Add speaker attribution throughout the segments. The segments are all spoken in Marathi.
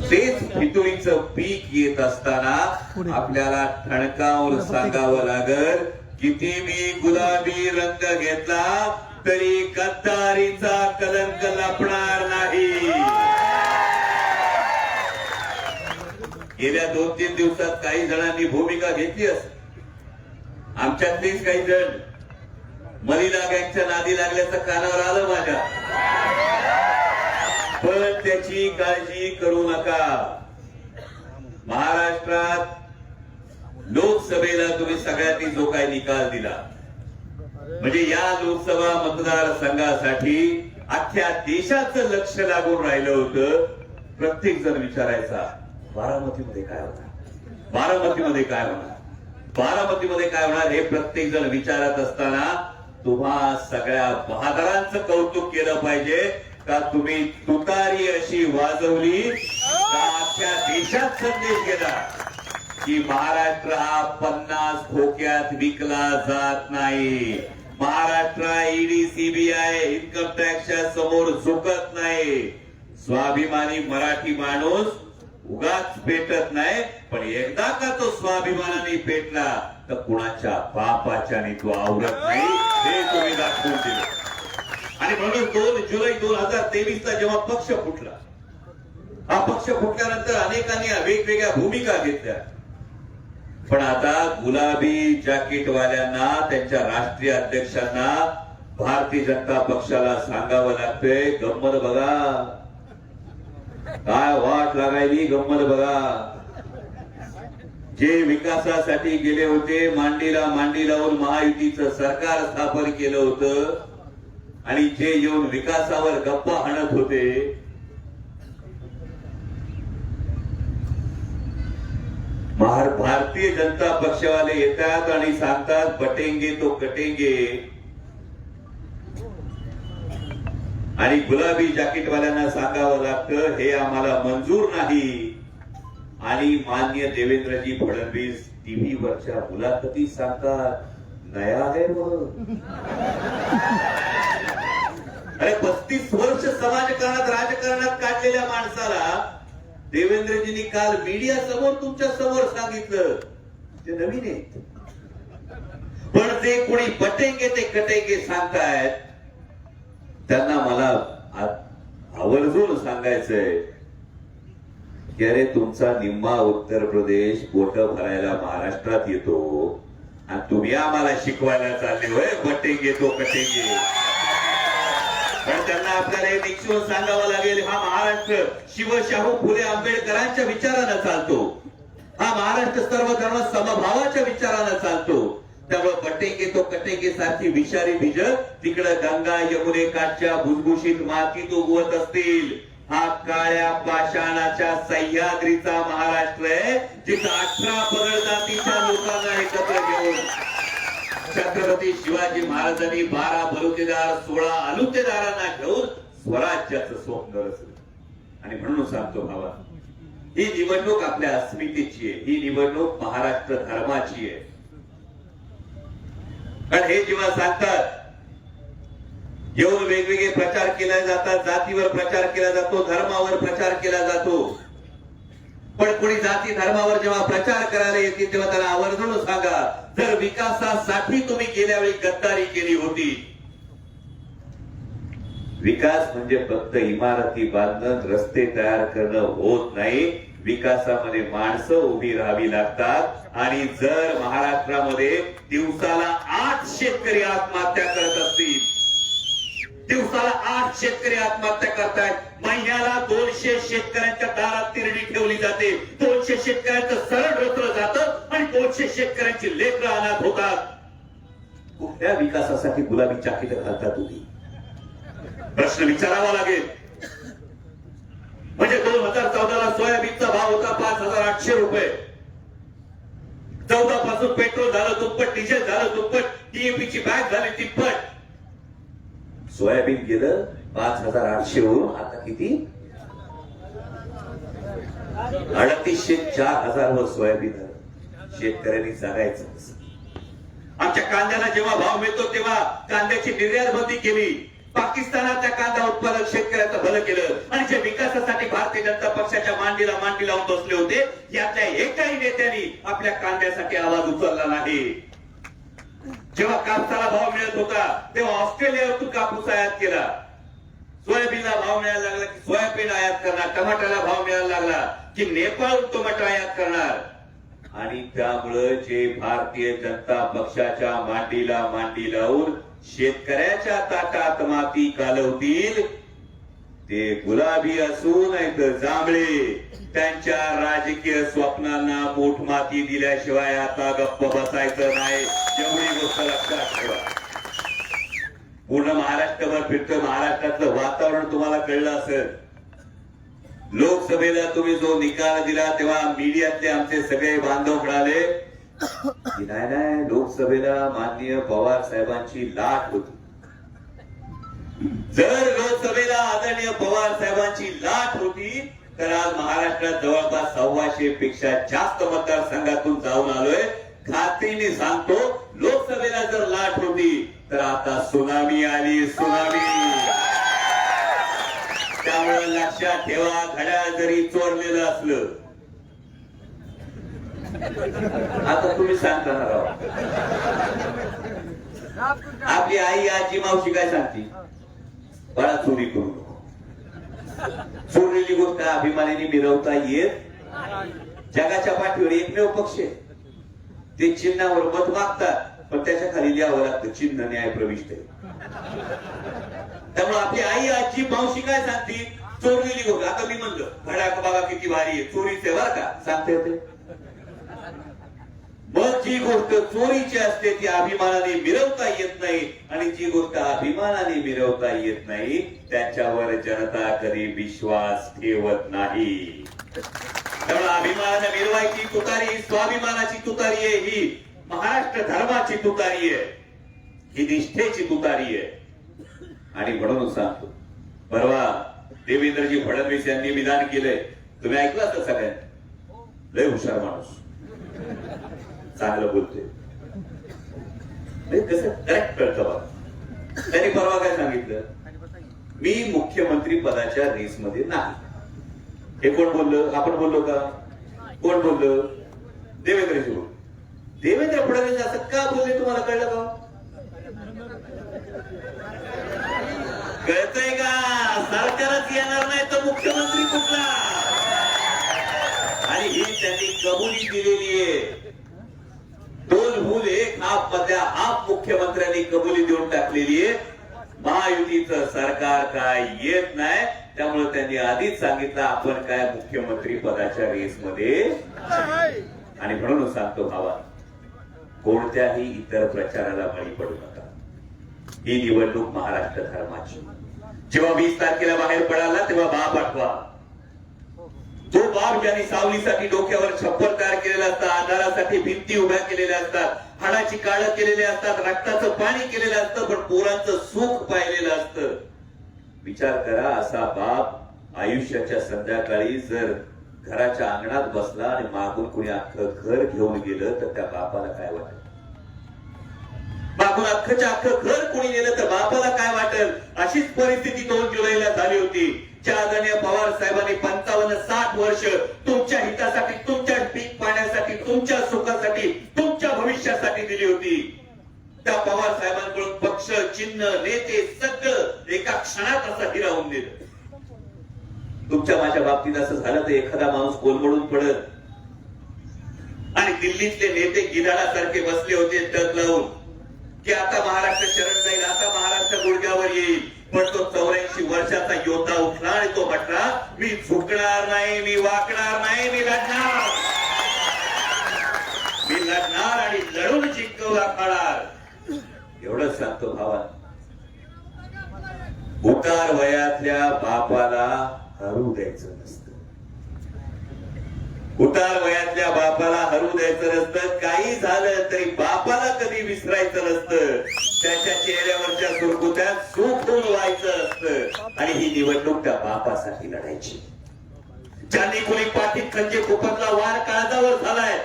Speaker 1: तेच फितुरीचं पीक येत असताना आपल्याला ठणकावर सांगावं लागल किती मी गुलाबी रंग घेतला तरी गद्दारीचा कलंक लपणार नाही. गेल्या दोन तीन दिवसात काही जणांनी भूमिका घेतली असेल. आमच्यातलीच काही जण. मलिदा गँगच्या नादी लागल्याचं कानावर आलं माझ्या. पण त्याची काळजी करू नका. महाराष्ट्रात लोकसभेला तुम्ही सगळ्यांनी जो काही निकाल दिला. म्हणजे या लोकसभा मतदारसंघासाठी अख्ख्या देशाचं लक्ष लागून राहिलं होतं. प्रत्येक जण विचारायचा बारामतीमध्ये काय होणार? बारामतीमध्ये काय होणार? बारामतीमध्ये काय होणार हे प्रत्येक जण विचारत असताना तुम्हा सगळ्या बहादरांचं कौतुक केलं पाहिजे. का तुम्ही तुतारी अशी वाजवली का अख्ख्या देशात संदेश गेला? की महाराष्ट्र हा पन्नास खोक्यात विकला जात नाही. महाराष्ट्र ईडी सीबीआय इन्कम टॅक्सच्या समोर झुकत नाही. स्वाभिमानी मराठी माणूस उगाच पेटत नाही पण एकदा का तो स्वाभिमानाने पेटला तर कुणाच्या बापाच्याने तो आवरत नाही हे तुम्ही दाखवून दिलं. आणि म्हणून दोन जुलै दोन हजार तेवीस ला जेव्हा पक्ष फुटला हा पक्ष फुटल्यानंतर अनेकांनी वेगवेगळ्या भूमिका घेतल्या. पण आता गुलाबी जॅकेटवाल्यांना त्यांच्या राष्ट्रीय अध्यक्षांना भारतीय जनता पक्षाला सांगावं लागतंय गंमत बघा. काय वाट लागायली गंमत बघा. जे विकासासाठी गेले होते मांडीला मांडी लावून महायुतीचं सरकार स्थापन केलं होतं आणि जे येऊन विकासावर गप्पा हाणत होते. भारतीय जनता पक्षवाले येतात आणि सांगतात पटेंगे तो कटेंगे. आणि गुलाबी जॅकेटवाल्यांना सांगावं लागतं हे आम्हाला मंजूर नाही. आणि मान्य देवेंद्रजी फडणवीस टीव्हीवरच्या मुलाखतीत सांगतात नया आहे मग अरे पस्तीस वर्ष समाजकारणात राजकारणात काढलेल्या माणसाला देवेंद्रजींनी काल मीडिया समोर तुमच्यासमोर सांगितलं. ते नवीन आहे पण जे कोणी पटेंगे ते कटेंगे सांगतायत त्यांना मला आवर्जून सांगायचंय की अरे तुमचा निम्मा उत्तर प्रदेश पोट भरायला महाराष्ट्रात येतो आणि तुम्ही आम्हाला शिकवायला चालले होय? पटेंगे तो कटेंगे. पण त्यांना आपल्याला एक निश्चित सांगावं लागेल. हा महाराष्ट्र शिवशाहू फुले आंबेडकरांच्या विचारानं चालतो. हा महाराष्ट्र सर्व धर्म समभावाच्या विचारानं चालतो. त्यामुळे बटेंगे तो कटेंगे सारखी विषारी बीज तिकडं गंगा यमुने काठच्या भुसभुशीत मातीत उगवत असतील. हा काळ्या पाषाणाच्या सह्याद्रीचा महाराष्ट्र आहे जिथं अठरा पगड जातीच्या लोकांना एकत्र घेऊन छत्रपती शिवाजी महाराजांनी बारा बलुतेदार सोळा अलुतेदारांना घेऊन स्वराज्याचं स्वप्न रचलं आणि म्हणून सांगतो भावा ही निवडणूक आपल्या अस्मितेची आहे. ही निवडणूक महाराष्ट्र धर्माची आहे. कारण हे जेव्हा सांगतात येऊन वेगवेगळे प्रचार केले जातात जातीवर प्रचार केला जातो धर्मावर प्रचार केला जातो पण कोणी जाती धर्मावर जेव्हा प्रचार करायला येते तेव्हा त्याला आवर्जून सांगा जर विकासासाठी तुम्ही गेल्या वेळी गद्दारी केली होती. विकास म्हणजे फक्त इमारती बांधणं रस्ते तयार करणं होत नाही. विकासामध्ये माणसं उभी राहावी लागतात. आणि जर महाराष्ट्रामध्ये दिवसाला आठ शेतकरी आत्महत्या करत असतील दिवसाला आठ शेतकरी आत्महत्या करतायत. महिन्याला दोनशे शेतकऱ्यांच्या दारात तिरडी ठेवली जाते. दोनशे शेतकऱ्यांचं सरळ रोखलं जातं आणि दोनशे शेतकऱ्यांची लेकर अनाथ होतात. कुठल्या विकासासाठी गुलाबी चाकीत घालता तुम्ही? प्रश्न विचारावा लागेल. म्हणजे दोन हजार चौदा ला सोयाबीनचा भाव होता पाच हजार आठशे रुपये. चौदा पासून पेट्रोल झालं दुप्पट डिझेल झालं दुप्पट डीएपीची बॅग झाली तिप्पट. सोयाबीन गेलं पाच हजार आठशे वरून आता किती? अडतीसशे चार हजार वर सोयाबीन शेतकऱ्यांनी जगायचं आमच्या कांद्याला जेव्हा भाव मिळतो तेव्हा कांद्याची निर्यात बंदी केली. पाकिस्तानाच्या कांदा उत्पादक शेतकऱ्याचं भलं केलं. आणि जे विकासासाठी भारतीय जनता पक्षाच्या मांडीला मांडी लावून बसले होते यातल्या एकाही नेत्यांनी आपल्या कांद्यासाठी आवाज उचलला नाही. जेव्हा कापसाला भाव मिळत होता तेव्हा ऑस्ट्रेलियातून कापूस आयात केला. सोयाबीनला भाव मिळायला लागला की सोयाबीन आयात करणार टमाट्याला भाव मिळायला लागला की नेपाळहून टोमॅटो आयात करणार. आणि त्यामुळं जे भारतीय जनता पक्षाच्या मांडीला मांडी लावून शेतकऱ्याच्या ताटात माती कालवतील ते गुलाबी असून जांभळे. त्यांच्या राजकीय स्वप्नांना मोठ माती दिल्याशिवाय आता गप्प बसायचं नाही. एवढी गोष्ट लक्षात ठेवा. पूर्ण महाराष्ट्रभर फिरतोय. महाराष्ट्रातलं वातावरण तुम्हाला कळलं असेल. लोकसभेला तुम्ही जो निकाल दिला तेव्हा मीडियातले आमचे सगळे बांधव म्हणाले की नाही नाही लोकसभेला माननीय पवार साहेबांची लाट होती. जर लोकसभेला आदरणीय पवार साहेबांची लाट होती तर आज महाराष्ट्रात जवळपास सव्वाशे पेक्षा जास्त मतदारसंघातून जाऊन आलोय. खात्रीने सांगतो लोकसभेला जर लाट होती तर आता सुनामी आली सुनामी. त्यामुळे लक्षात ठेवा घड्याळ जरी चोरलेलं असलं. आता तुम्ही सांगता ना आपली आई आजी मावशी काय सांगते? बळा चोरी करू नको. चोरलेली गोष्ट अभिमानाने मिरवता येत जगाच्या पाठीवर एकमेव पक्ष आहे. ते चिन्हावर मत मागतात. पण त्याच्याखाली लिहावं लागतं चिन्ह न्याय प्रविष्ट आहे. त्यामुळे आपली आई आजी मावशी काय सांगते चोरलेली गोष्ट. आता मी म्हणलं भडाक बाबा किती भारी आहे. चोरीचे बरं का? सांगते येते मग जी गोष्ट चोरीची असते ती अभिमानाने मिरवता येत नाही. आणि जी गोष्ट अभिमानाने मिरवता येत नाही त्याच्यावर जनता कधी विश्वास ठेवत नाही. त्यामुळे अभिमानाने मिरवायची तुतारी स्वाभिमानाची तुतारी आहे ही. महाराष्ट्र धर्माची तुतारी आहे. ही निष्ठेची तुतारी आहे. आणि म्हणून सांगतो परवा देवेंद्रजी फडणवीस यांनी विधान केलंय. तुम्ही ऐकला तर सगळ्यात लय हुशार माणूस. चांगलं बोलतोय. कसं करेक्ट कळतं बघा त्यांनी परवा काय सांगितलं? मी मुख्यमंत्री पदाच्या रेस मध्ये नाही. हे कोण बोललं? आपण बोललो का? कोण बोललं? देवेंद्रजी बोललो. देवेंद्र फडणवीस असं का बोलले तुम्हाला कळलं का? कळतंय का? सरकारच येणार नाही तर मुख्यमंत्री कुठला? आणि ही त्यांनी कबुली दिलेली आहे. दोन भूल एक हाफ मधल्या हाफ मुख्यमंत्र्यांनी कबुली देऊन टाकलेली आहे. महायुतीचं सरकार काय येत नाही त्यामुळे त्यांनी आधीच सांगितलं आपण काय मुख्यमंत्री पदाच्या रेसमध्ये आणि म्हणून सांगतो भावा कोणत्याही इतर प्रचाराला बळी पडू नका. ही निवडणूक महाराष्ट्र धर्माची. जेव्हा वीस तारखेला बाहेर पडाला तेव्हा बाप आठवा तो बाप ज्यांनी सावलीसाठी डोक्यावर छप्पर तयार केलेला असतात आधारासाठी भिंती उभ्या केलेल्या असतात हाडाची काळं केलेली असतात रक्ताचं पाणी केलेलं असतं पण पोरांचं सुख पाहिलेलं असतं. विचार करा असा बाप आयुष्याच्या संध्याकाळी जर घराच्या अंगणात बसला आणि मागून कुणी अख्खं घर घेऊन गेलं तर त्या बापाला काय वाटेल? मागून अख्खच्या अख्खं घर कोणी नेलं तर बापाला काय वाटेल? अशीच परिस्थिती दोन जुलैला झाली होती. आदरणीय पवार साहेबांनी पंचावन्न साठ वर्ष तुमच्या हितासाठी तुमच्या पीक पाण्यासाठी तुमच्या सुखासाठी तुमच्या भविष्यासाठी दिली होती. त्या पवार साहेबांकडून पक्ष चिन्ह नेते सगळं एका क्षणात असं हिरावून दिलं. तुमच्या माझ्या बाबतीत असं झालं तर एखादा माणूस कोलमडून पडत आणि दिल्लीतले नेते गिधाडासारखे बसले होते टक लावून की आता महाराष्ट्र शरण जाईल आता महाराष्ट्र गुडघ्यावर येईल. पण तो चौऱ्याऐंशी वर्षाचा योद्धा उठला आणि तो म्हटला मी झुकणार नाही मी वाकणार नाही मी लढणार. मी लढणार आणि लढून जिंकवला काढणार एवढंच सांगतो भावा. उतार वयातल्या बापाला हरू द्यायचं नसतं. उतार वयातल्या बापाला हरू द्यायचं नसतं. काही झालं तरी बापाला कधी विसरायचं नसतं. त्याच्या चेहऱ्यावरच्या सुरकुत्यात सुख होऊन व्हायचं असतं. आणि ही निवडणूक त्या बापासाठी लढायची. ज्यांनी कुणी पाठीत खंजीर खुपसला वार काळजावर झालाय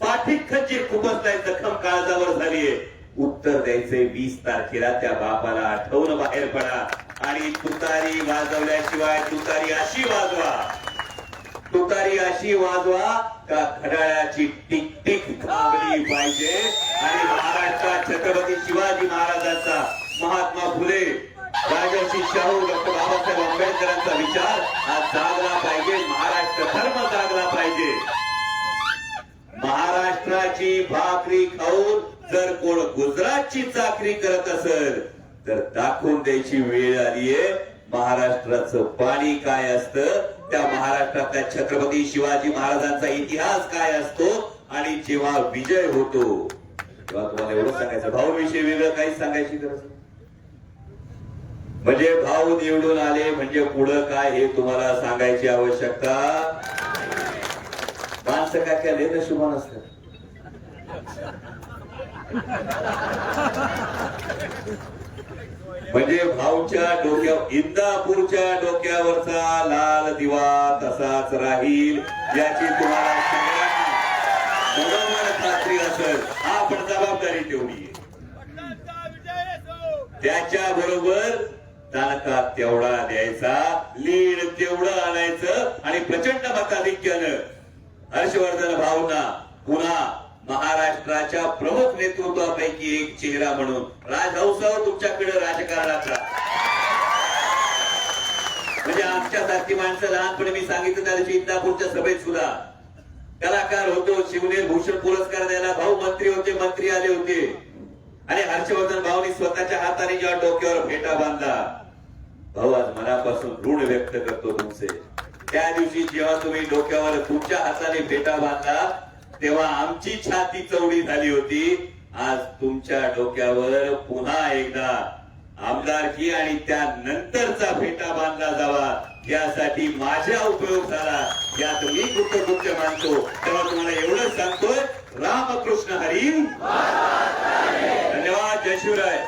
Speaker 1: पाठीत खंजीर खुपसलाय जखम काळजावर झालीये. उत्तर द्यायचंय वीस तारखेला त्या बापाला आठवून बाहेर पडा. आणि तुतारी वाजवल्याशिवाय तुतारी अशी वाजवा. तुतारी अशी वाजवा का खडाळ्याची टिक टिक थांबली पाहिजे. आणि महाराष्ट्रात छत्रपती शिवाजी महाराजांचा महात्मा फुले राजर्षी शाहू डॉक्टर बाबासाहेब आंबेडकरांचा विचार हा जागला पाहिजे. महाराष्ट्र धर्म जागला पाहिजे. महाराष्ट्राची भाकरी खाऊन जर कोण गुजरातची चाकरी करत असेल तर दाखवून द्यायची वेळ आलीये महाराष्ट्राचं पाणी काय असतं? त्या महाराष्ट्रातल्या छत्रपती शिवाजी महाराजांचा इतिहास काय असतो? आणि जेव्हा विजय होतो तेव्हा तुम्हाला एवढं सांगायचं. भाऊविषयी वेगळं काही सांगायची गरज म्हणजे भाऊ निवडून आले म्हणजे पुढं काय हे तुम्हाला सांगायची आवश्यकता माणसं काय काय लय नशिबान असतात म्हणजे भाऊच्या डोक्या इंदापूरच्या डोक्यावरचा लाल दिवा तसाच राहील याची तुम्हाला बरोबर खात्री असेल. आपण जबाबदारी ठेवली त्याच्या बरोबर तालका तेवढा द्यायचा लीड तेवढं आणायचं आणि प्रचंड मताधिक्यानं हर्षवर्धन भाऊंना पुन्हा महाराष्ट्राच्या प्रमुख नेतृत्वापैकी एक चेहरा म्हणून राजहंसावर तुमच्याकडे राजकारणाचा म्हणजे आमच्या सारखी माणसं लहानपणी मी सांगितलं त्या दिवशी इंदापूरच्या सभेत सुद्धा. कलाकार होतो शिवनेर भूषण पुरस्कार द्यायला भाऊ मंत्री होते मंत्री आले होते. आणि हर्षवर्धन भाऊनी स्वतःच्या हाताने जेव्हा डोक्यावर फेटा बांधला. भाऊ आज मनापासून ऋण व्यक्त करतो तुमचे. त्या दिवशी जेव्हा तुम्ही डोक्यावर तुमच्या हाताने फेटा बांधला तेव्हा आमची छाती चवडी झाली होती. आज तुमच्या डोक्यावर पुन्हा एकदा आमदारकी आणि त्यानंतरचा फेटा बांधला जावा. यासाठी माझा उपयोग झाला. यात मी कृतकृत्य मानतो. तेव्हा तुम्हाला एवढंच सांगतोय. रामकृष्ण हरी. धन्यवाद. जय शिवराय.